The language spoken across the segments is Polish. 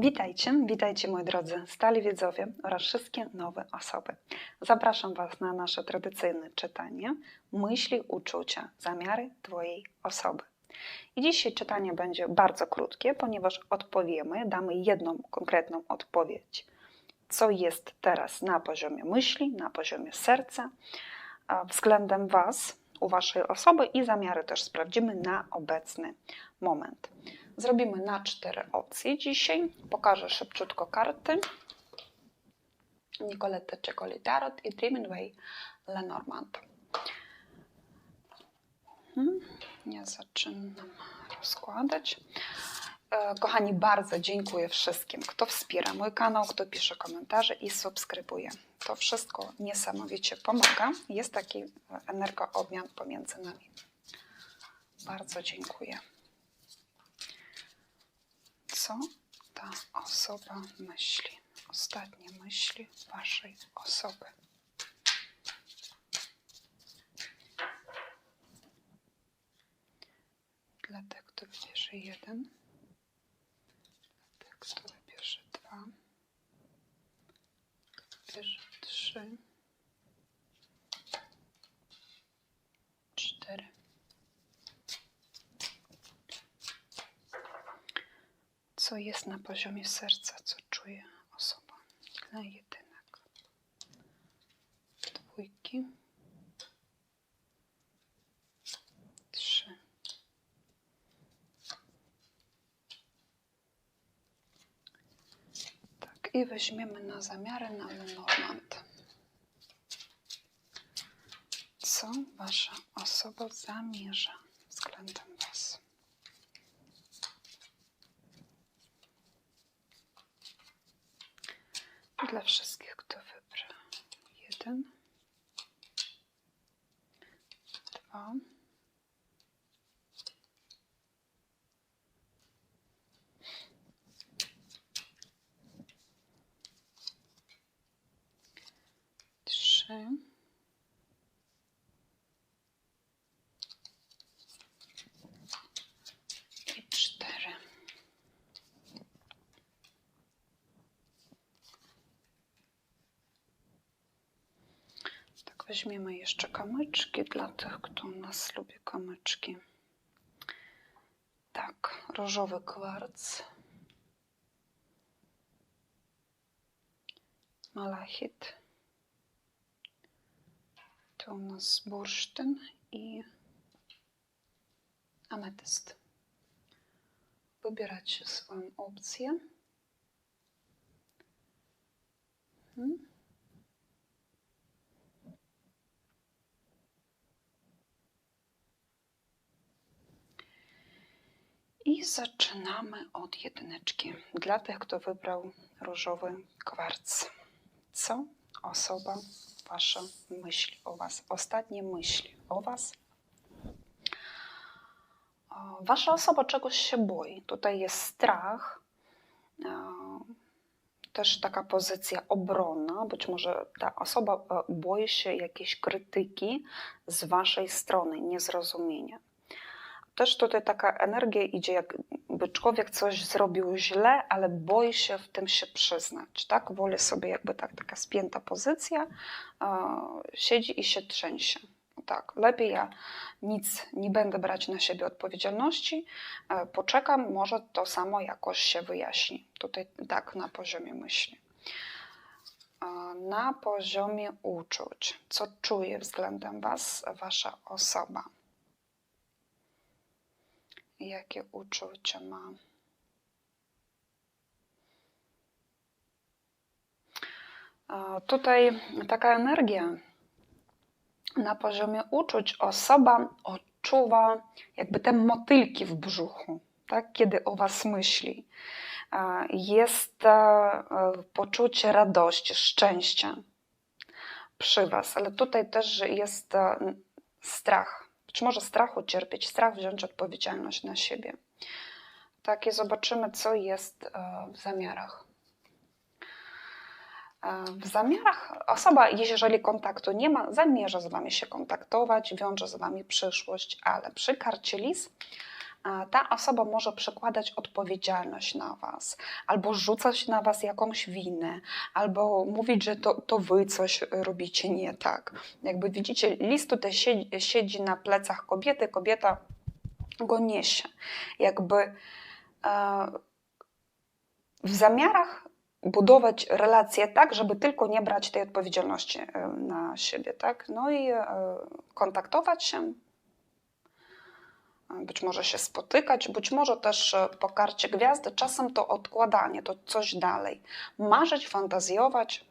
Witajcie, witajcie moi drodzy stali widzowie oraz wszystkie nowe osoby. Zapraszam Was na nasze tradycyjne czytanie Myśli, uczucia, zamiary Twojej osoby. I dzisiaj czytanie będzie bardzo krótkie, ponieważ odpowiemy, damy jedną konkretną odpowiedź, co jest teraz na poziomie myśli, na poziomie serca, względem Was, u Waszej osoby i zamiary też sprawdzimy na obecny moment. Zrobimy na cztery opcje dzisiaj. Pokażę szybciutko karty. Nicolette Czekoli Tarot i Dreamway Lenormand. Hmm, Ja zaczynam rozkładać. E, Kochani, bardzo dziękuję wszystkim, kto wspiera mój kanał, kto pisze komentarze i subskrybuje. To wszystko niesamowicie pomaga. Jest taki energoobmian pomiędzy nami. Bardzo dziękuję. Co ta osoba myśli? Ostatnie myśli waszej osoby. Dla tych, kto jeden, dla tych, kto wybierze dwa, wybierze trzy, cztery. Co jest na poziomie serca, co czuje osoba? Dla jedynek. Dwójki. Trzy. Tak, i weźmiemy na zamiary na Lenormand. Co wasza osoba zamierza względem was? Dla wszystkich, kto wybrał. Jeden, dwa, trzy, i cztery. Tak, weźmiemy jeszcze kamyczki dla tych, kto nas lubi kamyczki. Tak, różowy kwarc. Malachit. To u nas bursztyn i ametyst. Wybieracie swoją opcję. I zaczynamy od jedyneczki. Dla tych, kto wybrał różowy kwarc. Co osoba wasza myśli o was? Ostatnie myśli o was? Wasza osoba czegoś się boi. Tutaj jest strach, e, też taka pozycja obronna. Być może ta osoba e, boi się jakiejś krytyki z waszej strony, niezrozumienia też tutaj taka energia idzie, jakby człowiek coś zrobił źle, ale boi się w tym się przyznać, tak? Woli sobie jakby tak, taka spięta pozycja, e, siedzi i się trzęsie. Tak, lepiej ja nic nie będę brać na siebie odpowiedzialności, e, poczekam, może to samo jakoś się wyjaśni. Tutaj tak na poziomie myśli. Na poziomie uczuć, co czuje względem Was wasza osoba? Jakie uczucia ma. A Tutaj taka energia na poziomie uczuć osoba odczuwa jakby te motylki w brzuchu, tak? kiedy o was myśli. Jest e, poczucie radości, szczęścia przy was, ale tutaj też jest e, strach być może strachu cierpieć, strach wziąć odpowiedzialność na siebie. Tak i zobaczymy, co jest e, w zamiarach. E, W zamiarach osoba, jeżeli kontaktu nie ma, zamierza z Wami się kontaktować, wiąże z Wami przyszłość, ale przy karcie lis ta osoba może przekładać odpowiedzialność na Was, albo rzucać na Was jakąś winę, albo mówić, że to, to Wy coś robicie nie tak. Jakby widzicie, list tutaj siedzi, siedzi na plecach kobiety, kobieta go niesie. Jakby e, w zamiarach budować relacje tak, żeby tylko nie brać tej odpowiedzialności e, na siebie, tak? No i e, kontaktować się, być może się spotykać, być może też po karcie gwiazdy, czasem to odkładanie, to coś dalej. Marzyć, fantazjować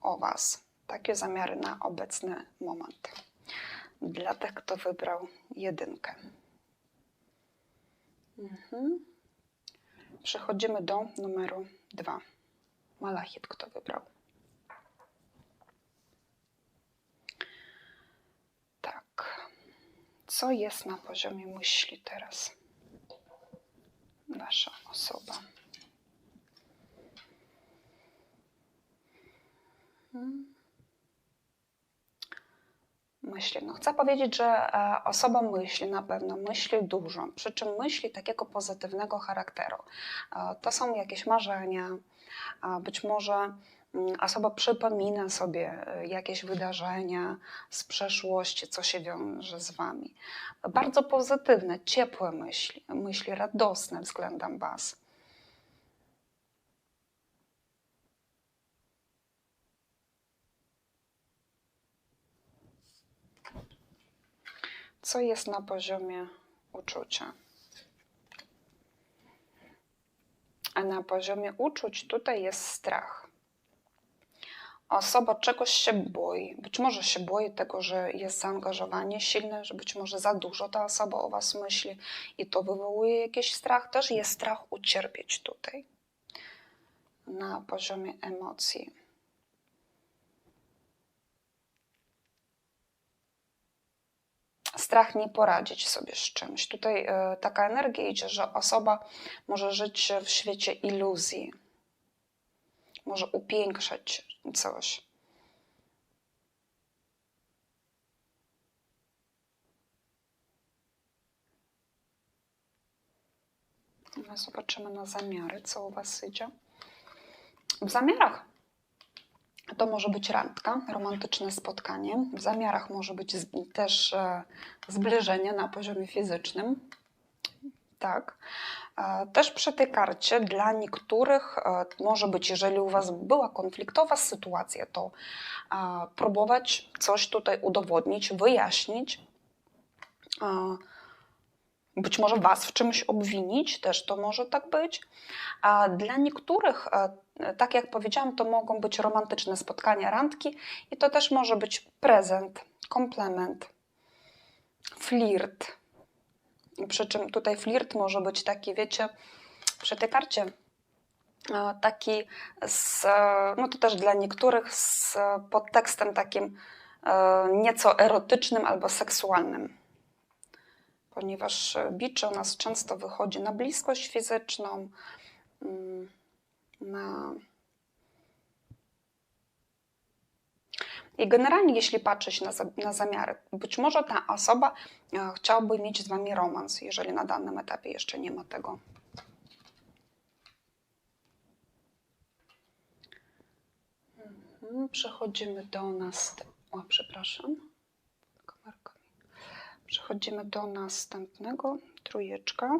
o Was. Takie zamiary na obecny moment. Dla tych, kto wybrał jedynkę. Mhm. Przechodzimy do numeru dwa. Malachit kto wybrał? Tak. Co jest na poziomie myśli teraz? Nasza osoba. Myśli. No, chcę powiedzieć, że e, osoba myśli na pewno, myśli dużo, przy czym myśli takiego pozytywnego charakteru. E, to są jakieś marzenia, być może osoba przypomina sobie e, jakieś wydarzenia z przeszłości, co się wiąże z wami. Bardzo pozytywne, ciepłe myśli, myśli radosne względem was. co jest na poziomie uczucia. A na poziomie uczuć tutaj jest strach. Osoba czegoś się boi. Być może się boi tego, że jest zaangażowanie silne, że być może za dużo ta osoba o was myśli i to wywołuje jakiś strach. Też jest strach ucierpieć tutaj na poziomie emocji. strach nie poradzić sobie z czymś. Tutaj e, taka energia idzie, że osoba może żyć w świecie iluzji, może upiększać coś. No, zobaczymy na zamiary, co u Was idzie. W zamiarach to może być randka, romantyczne spotkanie. W zamiarach może być też e, zbliżenie na poziomie fizycznym. Tak. E, też przy tej karcie dla niektórych e, może być, jeżeli u Was była konfliktowa sytuacja, to próbować coś tutaj udowodnić, wyjaśnić być może Was w czymś obwinić, też to może tak być. Dla niektórych, e, tak jak powiedziałam, to mogą być romantyczne spotkania, randki i to też może być prezent, komplement, flirt. Przy czym tutaj flirt może być taki, wiecie, przy tej karcie e, taki z, no to też dla niektórych z podtekstem takim e, nieco erotycznym albo seksualnym. Ponieważ bicze u nas często wychodzi na bliskość fizyczną, mm, na I generalnie, jeśli patrzeć na, na zamiary, być może ta osoba e, chciałaby mieć z Wami romans, jeżeli na danym etapie jeszcze nie ma tego. Mhm, przechodzimy do nas. O, przepraszam. Przechodzimy do następnego, trójeczka.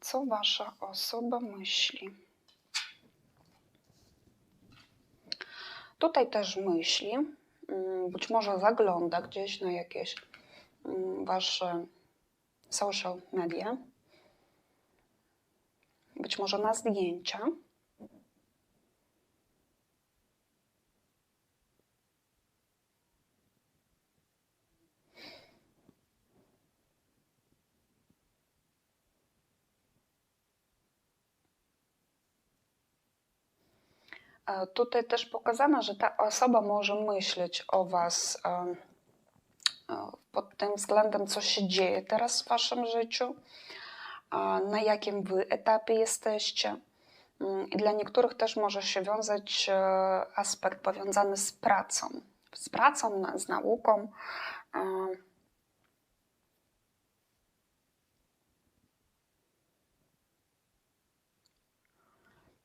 Co wasza osoba myśli? Tutaj też myśli, mm, być może zagląda gdzieś na jakieś mm, wasze social media, być może na zdjęcia. Tutaj też pokazano, że ta osoba może myśleć o Was e, e, pod tym względem, co się dzieje teraz w Waszym życiu, na jakim Wy etapie jesteście. Mm, I dla niektórych też może się wiązać aspekt powiązany z pracą, z pracą, z nauką.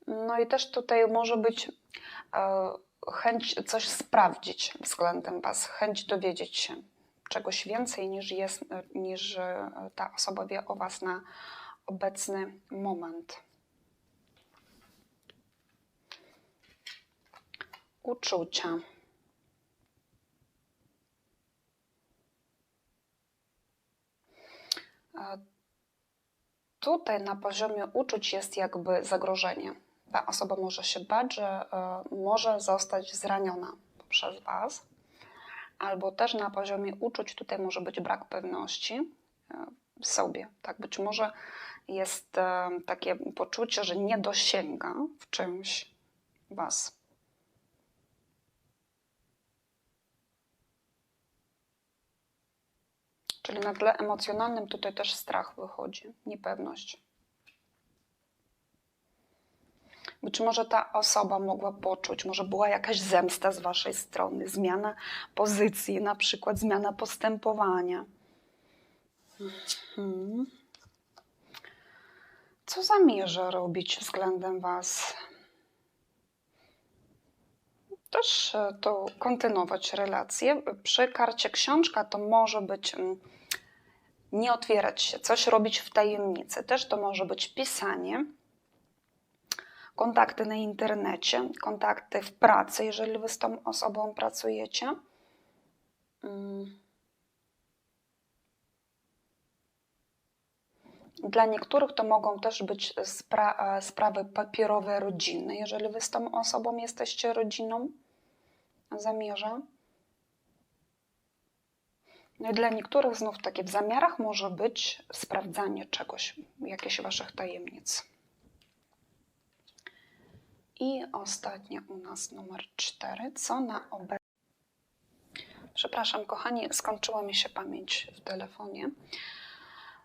No i też tutaj może być e, chęć coś sprawdzić względem Was, chęć dowiedzieć się czegoś więcej niż, jest, niż e, ta osoba wie o Was na obecny moment. Uczucia. E, Tutaj na poziomie uczuć jest jakby zagrożenie. Ta osoba może się bać, że e, może zostać zraniona przez Was, albo też na poziomie uczuć tutaj może być brak pewności e, w sobie. Tak, być może jest e, takie poczucie, że nie dosięga w czymś Was. Czyli na tle emocjonalnym tutaj też strach wychodzi, niepewność. Być może ta osoba mogła poczuć, może była jakaś zemsta z waszej strony, zmiana pozycji, na przykład zmiana postępowania. Hmm. Co zamierza robić względem was? Też e, to kontynuować relacje. Przy karcie książka to może być mm, nie otwierać się, coś robić w tajemnicy. Też to może być pisanie, kontakty na internecie, kontakty w pracy, jeżeli wy z tą osobą pracujecie. Mm. Dla niektórych to mogą też być spra sprawy papierowe rodzinne, jeżeli wy z tą osobą jesteście rodziną, zamierza. No i dla niektórych znów takie w zamiarach może być sprawdzanie czegoś, jakichś waszych tajemnic. I ostatnie u nas numer cztery. Co na obecnie? Przepraszam, kochani, skończyła mi się pamięć w telefonie.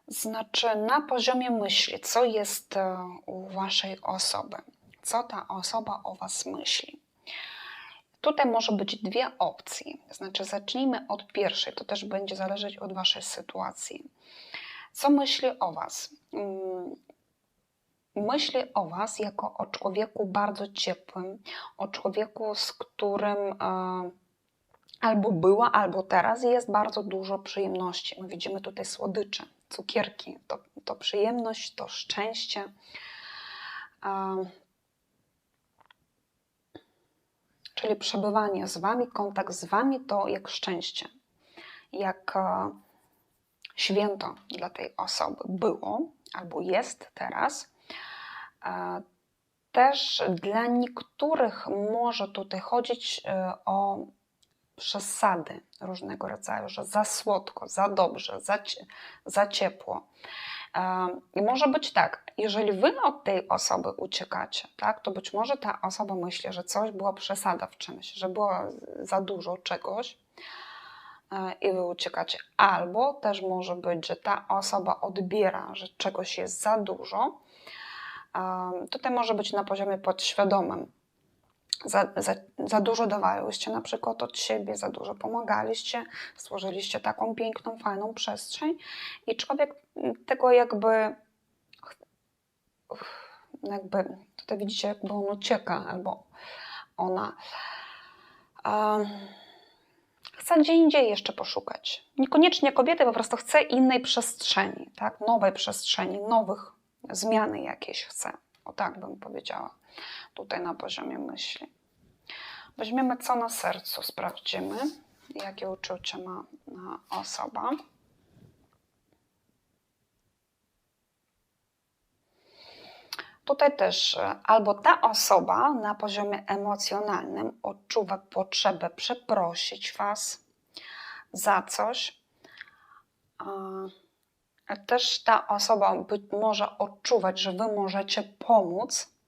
Znaczy, na poziomie myśli, co jest e, u waszej osoby? Co ta osoba o was myśli? Tutaj może być dwie opcje. Znaczy, zacznijmy od pierwszej, to też będzie zależeć od Waszej sytuacji. Co myśli o Was? Myśli o Was jako o człowieku bardzo ciepłym, o człowieku, z którym e, albo była, albo teraz jest bardzo dużo przyjemności. My widzimy tutaj słodycze, cukierki. To, to przyjemność, to szczęście. E, czyli przebywanie z Wami, kontakt z Wami to jak szczęście, jak e, święto dla tej osoby było albo jest teraz. E, też dla niektórych może tutaj chodzić e, o przesady różnego rodzaju, że za słodko, za dobrze, za, za ciepło. I może być tak, jeżeli wy od tej osoby uciekacie, tak, to być może ta osoba myśli, że coś była przesada w czymś, że było za dużo czegoś e, i wy uciekacie. Albo też może być, że ta osoba odbiera, że czegoś jest za dużo. Tutaj może być na poziomie podświadomym, za, za, za dużo dawałyście na przykład od siebie, za dużo pomagaliście, stworzyliście taką piękną, fajną przestrzeń i człowiek tego jakby jakby tutaj widzicie, jakby on ucieka albo ona um, chce gdzie indziej jeszcze poszukać. Niekoniecznie kobiety, po prostu chce innej przestrzeni, tak? nowej przestrzeni, nowych zmiany jakieś chce. O tak bym powiedziała tutaj na poziomie myśli. Weźmiemy co na sercu, sprawdzimy, jakie uczucie ma osoba. Tutaj też e, albo ta osoba na poziomie emocjonalnym odczuwa potrzebę przeprosić Was za coś. Też ta osoba być może odczuwać, że Wy możecie pomóc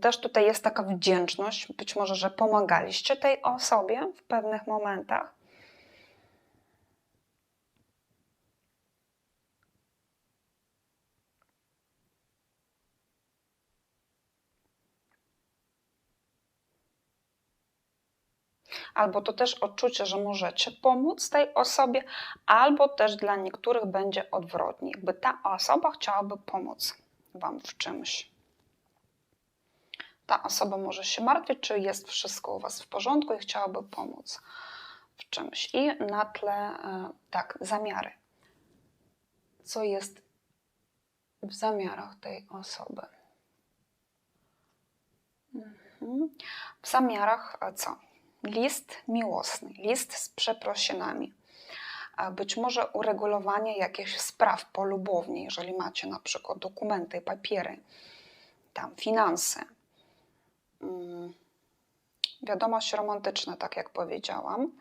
też tutaj jest taka wdzięczność, być może, że pomagaliście tej osobie w pewnych momentach. Albo to też odczucie, że możecie pomóc tej osobie, albo też dla niektórych będzie odwrotnie, jakby ta osoba chciałaby pomóc Wam w czymś. Ta osoba może się martwić, czy jest wszystko u Was w porządku i chciałaby pomóc w czymś. I na tle, e, tak, zamiary. Co jest w zamiarach tej osoby? Mhm. W zamiarach e, co? List miłosny, list z przeprosinami. Być może uregulowanie jakichś spraw polubownie, jeżeli macie na przykład dokumenty, papiery, tam finanse. Mm, Wiadomość romantyczna, tak jak powiedziałam.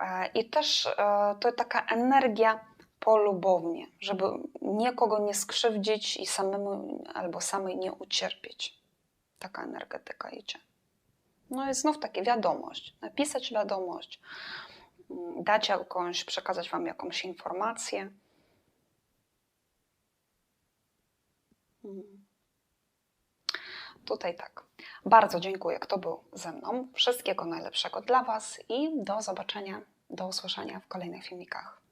E, I też e, to taka energia polubownie, żeby nikogo nie skrzywdzić i samemu albo samej nie ucierpieć. Taka energetyka idzie. No i znów takie wiadomość, napisać wiadomość, mm, dać jakąś, przekazać Wam jakąś informację. Mm. Tutaj tak. Bardzo dziękuję, kto był ze mną. Wszystkiego najlepszego dla Was i do zobaczenia, do usłyszenia w kolejnych filmikach.